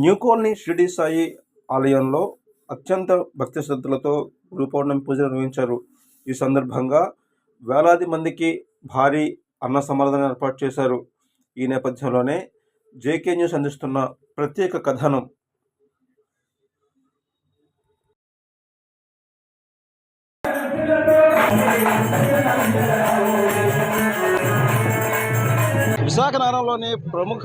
New colony Shirdi Sai ఆలయంలో అత్యంత భక్తి శ్రద్ధలతో గురు పౌర్ణమి నిర్వహించారు. ఈ సందర్భంగా వేలాది మందికి భారీ అన్న సమర్థన ఏర్పాటు చేశారు. ఈ నేపథ్యంలోనే జేకే న్యూస్ అందిస్తున్న ప్రత్యేక కథనం. విశాఖ నగరంలోని ప్రముఖ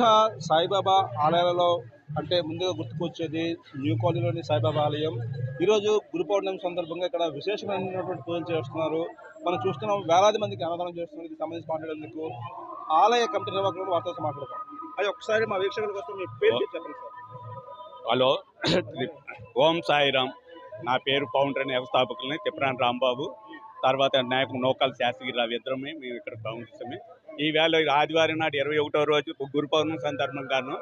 సాయిబాబా ఆలయాలలో అంటే ముందుగా గుర్తుకొచ్చేది న్యూ కాలనీలోని సాయిబాబా ఆలయం. ఈరోజు గురు పౌర్ణమి సందర్భంగా ఇక్కడ విశేషమైనటువంటి పూజలు చేస్తున్నారు. మనం చూస్తున్నాం వేలాది మందికి అన్నదానం చేస్తున్నారు. ఇది సంబంధించి మాట్లాడేందుకు. ఆలయ కమిటీ నిర్వాహకులు వార్తలతో మాట్లాడతాం అది ఒకసారి మా వీక్షకుల కోసం మీ పేరు చెప్పండి సార్. హలో ఓం సాయిరామ్. నా పేరు పౌండ్రని వ్యవస్థాపకులని తిప్పరాని రాంబాబు. తర్వాత నాయకు నోకాల రావి ఇద్దరమే. మేము ఇక్కడ ఫౌండర్సమే ఈ వేళ ఆదివారం నాడు ఇరవై ఒకటో రోజు గురు పౌర్ణమి సందర్భంగాను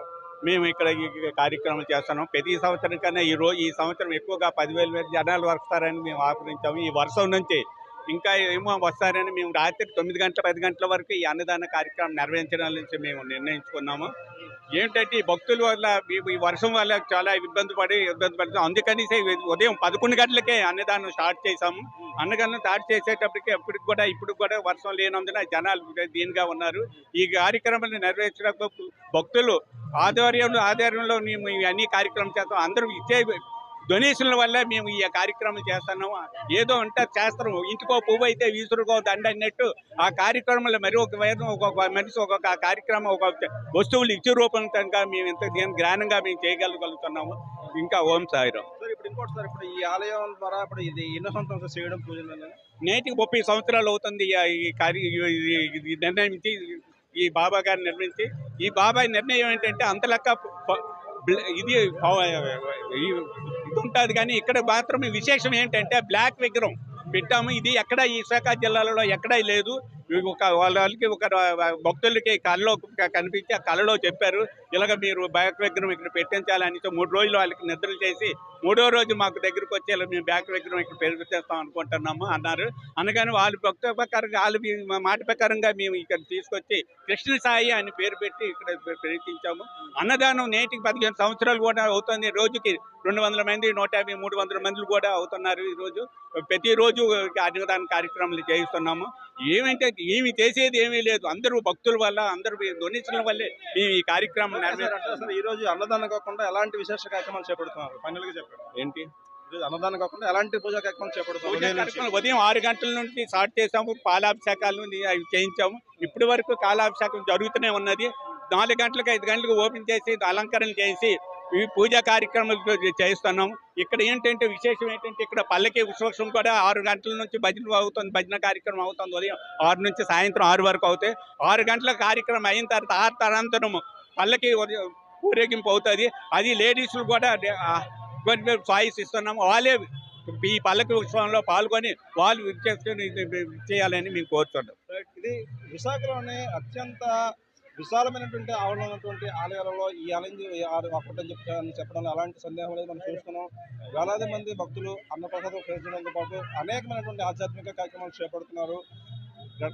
మేము ఇక్కడ ఈ కార్యక్రమం చేస్తున్నాం. ప్రతి సంవత్సరం కన్నా ఈ రోజు ఈ సంవత్సరం ఎక్కువగా పదివేల వేల జనాలు వస్తారని మేము ఆహ్వానించాము ఈ వర్షం నుంచి ఇంకా ఏమో వస్తారని మేము రాత్రి తొమ్మిది గంటల పది గంటల వరకు ఈ అన్నదాన కార్యక్రమం నిర్వహించడం నుంచి మేము నిర్ణయించుకున్నాము. ఏంటంటే ఈ భక్తుల వల్ల ఈ- వర్షం వల్ల చాలా ఇబ్బంది పడి ఇబ్బంది పడుతుంది అందుకని ఉదయం పదకొండు గంటలకే అన్నదానం స్టార్ట్ చేశాము. అన్నదానం స్టార్ట్ చేసేటప్పటికి అప్పటికి కూడా ఇప్పుడు కూడా వర్షం లేనందున జనాలు దీనిగా ఉన్నారు. ఈ కార్యక్రమాన్ని నెరవేర్చడానికి భక్తులు ఆధ్వర్యంలో ఆధ్వర్యంలో మేము అన్ని కార్యక్రమం చేస్తాం. అందరూ ఇచ్చే డొనేషన్ల వల్ల మేము ఈ కార్యక్రమం చేస్తున్నాము. ఏదో అంటే చేస్తాము ఇంటికో పువ్వు అయితే వీసురుకో దండ అన్నట్టు ఆ కార్యక్రమంలో మరి ఒక వేదం ఒక్కొక్క మనిషి ఒక్కొక్క కార్యక్రమం ఒక వస్తువులు ఇచ్చే రూపంగా మేము ఇంత జ్ఞానంగా మేము చేయగలగలుగుతున్నాము. ఇంకా ఓం సాయిరాం సార్ ఇప్పుడు ఇంకోటి సార్ ఇప్పుడు ఈ ఆలయం ద్వారా ఇప్పుడు ఇది ఎన్నో సంవత్సరం చేయడం పూజలు? నేటికి ముప్పై సంవత్సరాలు అవుతుంది ఈ- కార్య నిర్ణయించి ఈ బాబా గారు నిర్మించి. ఈ బాబాయ్ నిర్ణయం ఏంటంటే అంత లెక్క ప- బ్ల- ఇది ఇది ఉంటుంది కానీ ఇక్కడ మాత్రం విశేషం ఏంటంటే బ్లాక్ విగ్రహం పెట్టాము. ఇది ఎక్కడ ఈ విశాఖ జిల్లాలో ఎక్కడా లేదు. ఒక వాళ్ళకి ఒక భక్తులకి కళ్ళలో కనిపించి ఆ కళలో చెప్పారు. ఇలాగ మీరు బ్యాక్ విగ్రహం ఇక్కడ పెట్టించాలని మూడు రోజులు వాళ్ళకి నిద్రలు చేసి మూడో రోజు మాకు దగ్గరకు వచ్చి ఇలా మేము బ్యాక్ విగ్రహం ఇక్కడ పెరుగుతేస్తాం అనుకుంటున్నాము అన్నారు. అనగానే వాళ్ళు భక్త ప్రకారంగా వాళ్ళు మాట ప్రకారంగా మేము ఇక్కడ తీసుకొచ్చి కృష్ణ సాయి అని పేరు పెట్టి ఇక్కడ ప్రయత్నించాము అన్నదానం నేటికి పదిహేను సంవత్సరాలు కూడా అవుతుంది. రోజుకి రెండు వందల మంది నూట యాభై మూడు వందల మందిలు కూడా అవుతున్నారు ఈరోజు. ప్రతిరోజు అన్నదాన కార్యక్రమాలు చేయిస్తున్నాము. ఏమంటే ఏమి చేసేది ఏమీ లేదు. అందరూ భక్తుల వల్ల అందరూ డొనేషన్ల వల్లే మేము ఈ కార్యక్రమం ఈ రోజు అన్నదానం కాకుండా ఎలాంటి విశేష కార్యక్రమాలు చేపడుతున్నారు? ఫైనల్గా చెప్పండి. ఏంటి? అన్నదానం కాకుండా ఎలాంటి పూజా కార్యక్రమాలు చేపడుతున్నారు? ఉదయం ఆరు గంటల నుండి స్టార్ట్ చేసాము పాలాభిషేకాలు అవి చేయించాము. ఇప్పటి వరకు కాలాభిషేకం జరుగుతూనే ఉన్నది. నాలుగు గంటలకు ఐదు గంటలకు ఓపెన్ చేసి అలంకరణ చేసి ఈ పూజా కార్యక్రమాలు చేస్తున్నాం ఇక్కడ ఏంటంటే విశేషం ఏంటంటే ఇక్కడ పల్లకి ఉత్సవం కూడా ఆరు గంటల నుంచి భజన అవుతుంది భజన కార్యక్రమం అవుతుంది ఉదయం ఆరు నుంచి సాయంత్రం ఆరు వరకు అవుతాయి. ఆరు గంటల కార్యక్రమం అయిన తర్వాత ఆరు తరంతరము పల్లకి ఊరేగింపు అవుతుంది. అది లేడీస్లు కూడా చాయిస్ ఇస్తున్నాము. వాళ్ళే ఈ పల్లకి ఉత్సవంలో పాల్గొని వాళ్ళు చేసుకొని చేయాలని మేము కోరుతున్నాం. ఇది విశాఖలోనే అత్యంత విశాలమైనటువంటి ఆవరణ ఉన్నటువంటి ఆలయాలలో ఈ ఆలయం ఆరు ఒకటని చెప్పని చెప్పడంలో అలాంటి సందేహం లేదు. మనం చూస్తున్నాం. వేలాది మంది భక్తులు అన్నప్రసాదం సేవించడంతో పాటు అనేకమైనటువంటి ఆధ్యాత్మిక కార్యక్రమాలు చేపడుతున్నారు.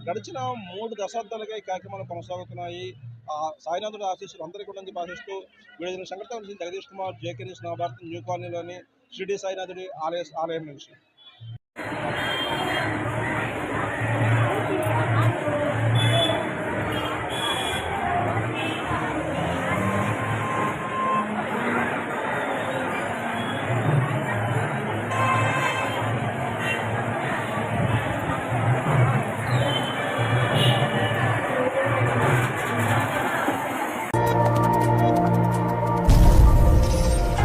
గడిచిన మూడు దశాబ్దాలుగా ఈ కార్యక్రమాలు కొనసాగుతున్నాయి. ఆ సాయినాథుడు ఆశీస్సులు అందరికీ కూడా చెప్పి ఆశిస్తూ వీడియో సంఘటన Jagadish Kumar JK news Navabharat new కాలనీలోని షిరిడి సాయినాథుడి ఆలయ ఆలయం నుంచి